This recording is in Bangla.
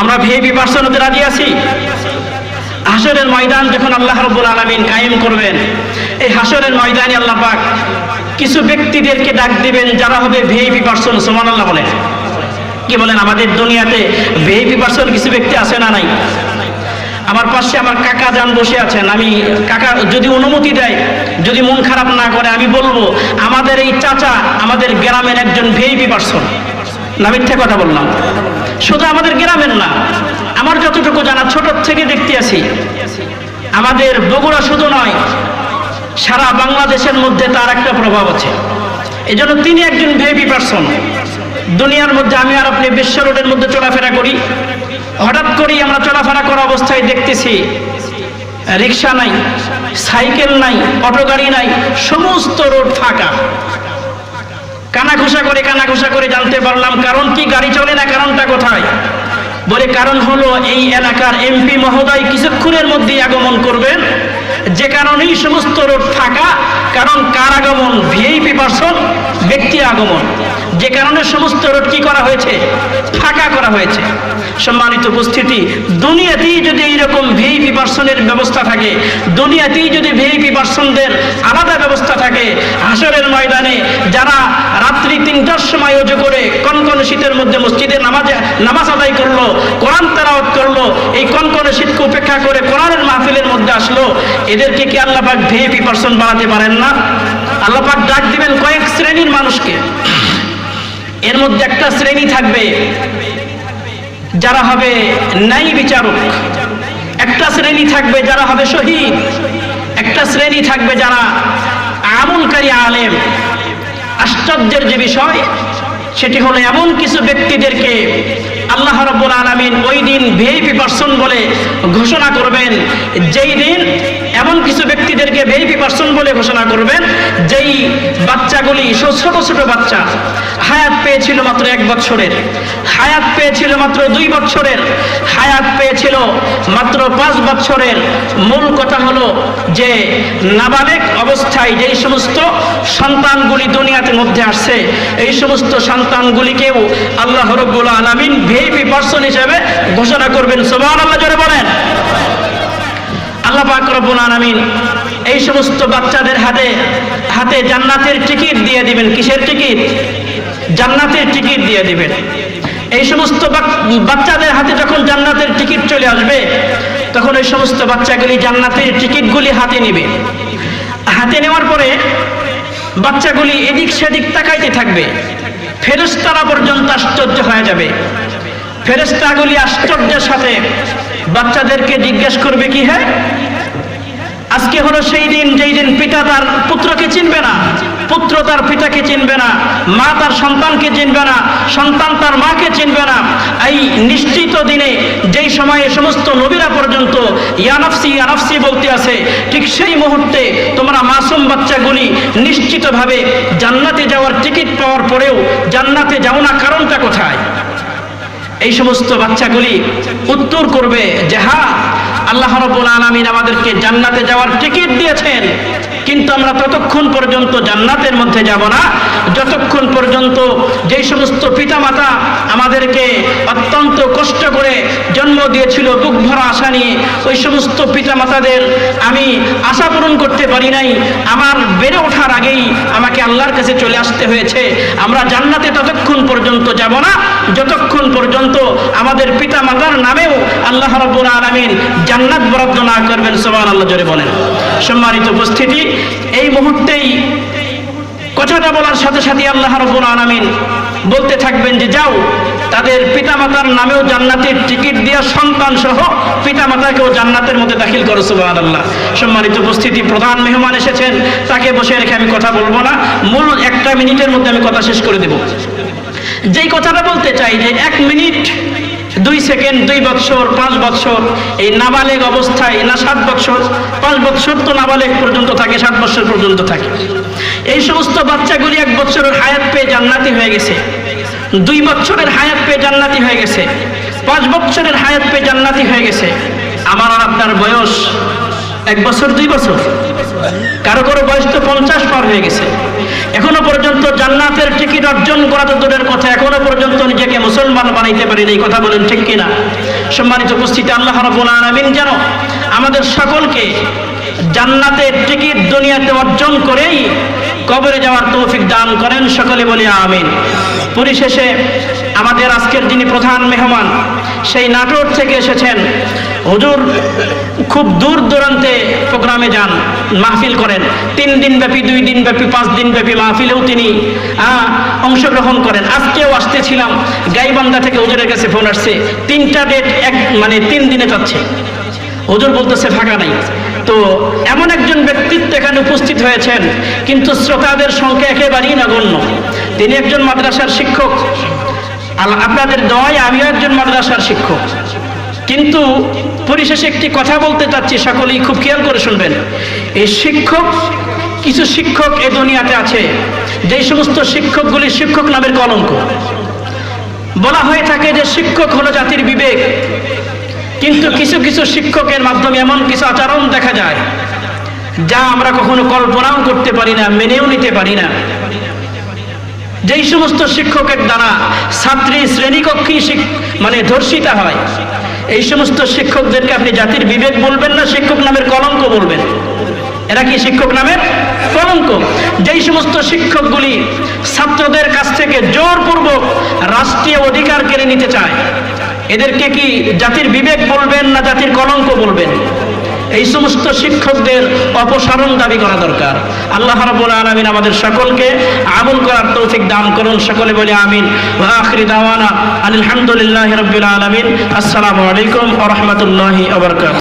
আমরা ভিআইপি পার্সন হতে রাজি আছি? হাসরের ময়দান যখন আল্লাহ রব্বুল আলমিন কায়েম করবেন, এই হাসরের ময়দানে আল্লাহ পাক কিছু ব্যক্তিদেরকে ডাক দিবেন, যারা হবে ভিআইপি পার্সন সোমান আল্লাহ বলেন। কি বলেন, আমাদের দুনিয়াতে ভিআইপি পার্সন কিছু ব্যক্তি আছে না নাই? আমার পাশে আমার কাকা যান বসে আছেন, আমি কাকা যদি অনুমতি দেয়, যদি মন খারাপ না করে, আমি বলব, আমাদের এই চাচা, আমাদের গ্রামের একজন ভিআইপি পার্সন না মিথ্যে কথা বললাম। শুধু আমাদের গ্রামের না, আমার যতটুকু জানা ছোট থেকে দেখতে আছি, আমাদের বগুড়া শুধু নয়, সারা বাংলাদেশের মধ্যে তার একটা প্রভাব আছে। এজন্য তিনি একজন ভিআইপি পার্সন দুনিয়ার মধ্যে আমি আর আপনি বিশ্ব রোডের মধ্যে চলাফেরা করি। হঠাৎ করেই আমরা চলাফেরা করা অবস্থায় দেখতেছি, রিক্সা নাই, সাইকেল নাই, অটো গাড়ি নাই, সমস্ত রোড ফাঁকা। কানা ঘোষা করে কানা ঘোষা করে জানতে পারলাম কারণ কি, গাড়ি চলে না, কারণটা কোথায়? বলে কারণ হলো এই এলাকার এমপি মহোদয় কিছুক্ষণের মধ্যে আগমন করবেন। যে কারণেই সমস্ত রোড ফাঁকা, কারণ কার আগমন? ভিআইপি পার্সন ব্যক্তি আগমন। যে কারণে সমস্ত রোড কি করা হয়েছে? ফাঁকা করা হয়েছে। সম্মানিত উপস্থিতি, দুনিয়াতেই যদি এইরকম ভিআইপি পার্সনের ব্যবস্থা থাকে, দুনিয়াতেই যদি ভিআইপি পার্সনদের আলাদা ব্যবস্থা থাকে হাসরের ময়দানে যারা রাত্রি তিনটার সময় অজু করে কনকন শীতের মধ্যে মসজিদে নামাজে, নামাজ আদায় করল, কোরআন তারাওয়াত করল, এই কনকনে শীতকে উপেক্ষা করে কোরআনের মাহফিলের মধ্যে আসলো, এদেরকে কি আল্লাপাক ভিআইপি পার্সন বানাতে পারেন না? আল্লাপাক ডাক দিবেন কয়েক শ্রেণির মানুষকে। এর মধ্যে একটা শ্রেণি থাকবে, যারা হবে ন্যায় বিচারক। একটা শ্রেণি থাকবে যারা হবে শহীদ। একটা শ্রেণি থাকবে যারা আমলকারী আলেম। আশ্চর্যের যে বিষয়, সেটি হলো এমন কিছু ব্যক্তিদেরকে আল্লাহ রব্বুল আলমিন ওই দিন ভিআইপি পার্সন বলে ঘোষণা করবেন, যেই দিন এমন কিছু ব্যক্তিদেরকে ভিআইপি পার্সন বলে ঘোষণা করবেন, যেই বাচ্চাগুলি ছোট ছোট বাচ্চা, হায়াত পেয়েছিল মাত্র এক বছরের হায়াত পেয়েছিল মাত্র দুই বছরের হায়াত পেয়েছিল মাত্র পাঁচ বছরের মূল কথা হলো যে নাবালেক অবস্থায় যেই সমস্ত সন্তানগুলি দুনিয়াতে মধ্যে আসছে, এই সমস্ত সন্তানগুলিকেও আল্লাহ রব্বুল আলমিন ভিআইপি পার্সন হিসেবে ঘোষণা করবেন। সোমান আল্লাহ জোরে বলেন। রব্বুল এই সমস্ত বাচ্চাদের হাতে হাতে জান্নাতের টিকিট দিয়ে দিবেন। কিসের টিকিট? জান্নাতের টিকিট দিয়ে দিবেন। এই সমস্ত বাচ্চাদের হাতে যখন জান্নাতের টিকিট চলে আসবে, তখন ওই সমস্ত বাচ্চাগুলি জান্নাতের টিকিটগুলি হাতে নেবে। হাতে নেওয়ার পরে বাচ্চাগুলি এদিক সেদিক তাকাইতে থাকবে। ফেরেশতারা পর্যন্ত আশ্চর্য হয়ে যাবে। ফেরেশতাগুলি আশ্চর্যের সাথে বাচ্চাদেরকে জিজ্ঞেস করবে, কি হ্যাঁ আজকে হলো সেই দিন, যেই দিন পিতা তার পুত্রকে চিনবে না। পুত্র তার পিতাকে চিনবে না, মা তার সন্তানকে চিনবে না, সন্তান তার মাকে চিনবে না। এই নিশ্চিত দিনে, যেই সময়ে সমস্ত নবীরা পর্যন্ত ইয়ানফসি ইয়ানফসি বলতে আছে, ঠিক সেই মুহূর্তে তোমরা মাসুম বাচ্চাগুলি নিশ্চিতভাবে জান্নাতে যাওয়ার টিকিট পাওয়ার পরেও জান্নাতে যাও না, কারণটা কোথায়? এই সমস্ত বাচ্চাগুলি উত্তর করবে যে হ্যাঁ আল্লাহ রবুল আলমিন আমাদেরকে জান্নাতে যাওয়ার টিকিট দিয়েছেন। কিন্তু আমরা ততক্ষণ পর্যন্ত জান্নাতের মধ্যে যাব না। যতক্ষণ পর্যন্ত যেই সমস্ত পিতামাতা আমাদেরকে অত্যন্ত কষ্ট করে জন্ম দিয়েছিল বুক ভরা আশা নিয়ে, ওই সমস্ত পিতামাতাদের আমি আশা পূরণ করতে পারি নাই। আমার বেড়ে ওঠার আগেই আমাকে আল্লাহর কাছে চলে আসতে হয়েছে। আমরা জান্নাতে ততক্ষণ পর্যন্ত যাব না। যতক্ষণ পর্যন্ত আমাদের পিতা মাতার নামেও আল্লাহ রব্বুল আলমিন জান্নাত বরাদ্দ না করবেন সোমান আল্লাহ জোরে বলেন। সম্মানিত উপস্থিতি এই মুহূর্তেই কথাটা বলার সাথে সাথে আল্লাহ রব্বুল আলমিন বলতে থাকবেন যে যাও, তাদের পিতামাতার নামেও জান্নাতের টিকিট দেওয়া সন্তান সহ পিতামাতাকেও জান্নাতের মধ্যে দাখিল করো সুবাহ আল্লাহ সম্মানিত উপস্থিতি, প্রধান মেহমান এসেছেন, তাকে বসে রেখে আমি কথা বলব না। মূল একটা মিনিটের মধ্যে আমি কথা শেষ করে দেব। যেই কথাটা বলতে চাই যে এক মিনিট, দুই সেকেন্ড, দুই বৎসর, পাঁচ বৎসর, এই নাবালেগ অবস্থায়, না সাত বৎসর, পাঁচ বৎসর তো নাবালেগ পর্যন্ত থাকে, সাত বৎসর পর্যন্ত থাকে। এই সমস্ত বাচ্চাগুলি এক বছরের হায়াত পেয়ে জান্নাতি হয়ে গেছে। দুই বছরের হায়াত পেয়ে জান্নাতি হয়ে গেছে। পাঁচ বছরের হায়াত পেয়ে জান্নাতি হয়ে গেছে। আমার আর আপনার বয়স এক বছর, দুই বছর? কারও কারও বয়স তো পঞ্চাশ পার হয়ে গেছে। পর্যন্ত জান্নাতের টিকিট অর্জন করা তো দূরের কথা। এখনও পর্যন্ত নিজেকে মুসলমান বানাইতে পারিনি, এই কথা বলেন ঠিক কিনা? সম্মানিত উপস্থিতি, আল্লাহ রাব্বুল আলামিন যেন আমাদের সকলকে জান্নাতের টিকিট দুনিয়াতে অর্জন করেই কবরে যাওয়ার তৌফিক দান করেন, সকলে বলি আমিন। পরিশেষে আমাদের আজকের যিনি প্রধান মেহমান, সেই নাটোর থেকে এসেছেন হুজুর, খুব দূর দূরান্তে প্রোগ্রামে যান, মাহফিল করেন। তিন দিন ব্যাপী, দুই দিন ব্যাপী, পাঁচ দিন ব্যাপী মাহফিলেও তিনি অংশগ্রহণ করেন। আজকেও আসতেছিলাম, গাইবান্ধা থেকে হুজুরের কাছে ফোন আসছে। তিনটা ডেট এক মানে তিন দিনে যাচ্ছে। হুজুর বলতেছে, ফাঁকা নাই। তো এমন একজন ব্যক্তিত্ব এখানে উপস্থিত হয়েছেন, কিন্তু শ্রোতাদের সংখ্যা একেবারেই নগণ্য। তিনি একজন মাদ্রাসার শিক্ষক। আপনাদের দয় আমিও একজন মাদ্রাসার শিক্ষক। কিন্তু পরিশেষে একটি কথা বলতে চাচ্ছি, সকলেই খুব খেয়াল করে শুনবেন। এই শিক্ষক, কিছু শিক্ষক এ দুনিয়াতে আছে, যেই সমস্ত শিক্ষকগুলি শিক্ষক নামের কলঙ্ক। বলা হয়ে থাকে যে শিক্ষক হলো জাতির বিবেক, কিন্তু কিছু কিছু শিক্ষকের মাধ্যমে এমন কিছু আচরণ দেখা যায়, যা আমরা কখনো কল্পনাও করতে পারি না, মেনেও নিতে পারি না। যেই সমস্ত শিক্ষকের দ্বারা ছাত্রী শ্রেণীকক্ষী মানে ধর্ষিতা হয় এই সমস্ত শিক্ষকদেরকে আপনি জাতির বিবেক বলবেন না, শিক্ষক নামের কলঙ্ক বলবেন। এরা কি শিক্ষক নামের? কলঙ্ক। যেই সমস্ত শিক্ষকগুলি ছাত্রদের কাছ থেকে জোরপূর্বক রাষ্ট্রীয় অধিকার কেড়ে নিতে চায়, এদেরকে কি জাতির বিবেক বলবেন না জাতির কলঙ্ক বলবেন? এই সমস্ত শিক্ষকদের অপসারণ দাবি করা দরকার। আল্লাহ রাবুল আলমিন আমাদের সকলকে আমল করার তৌফিক দান করুন। সকলে বলে আমিন। আখরি দাওয়ানা আলহামদুলিল্লাহ রবিল আলমিন। আসসালামু আলাইকুম ওয়া বারাকাতুহু।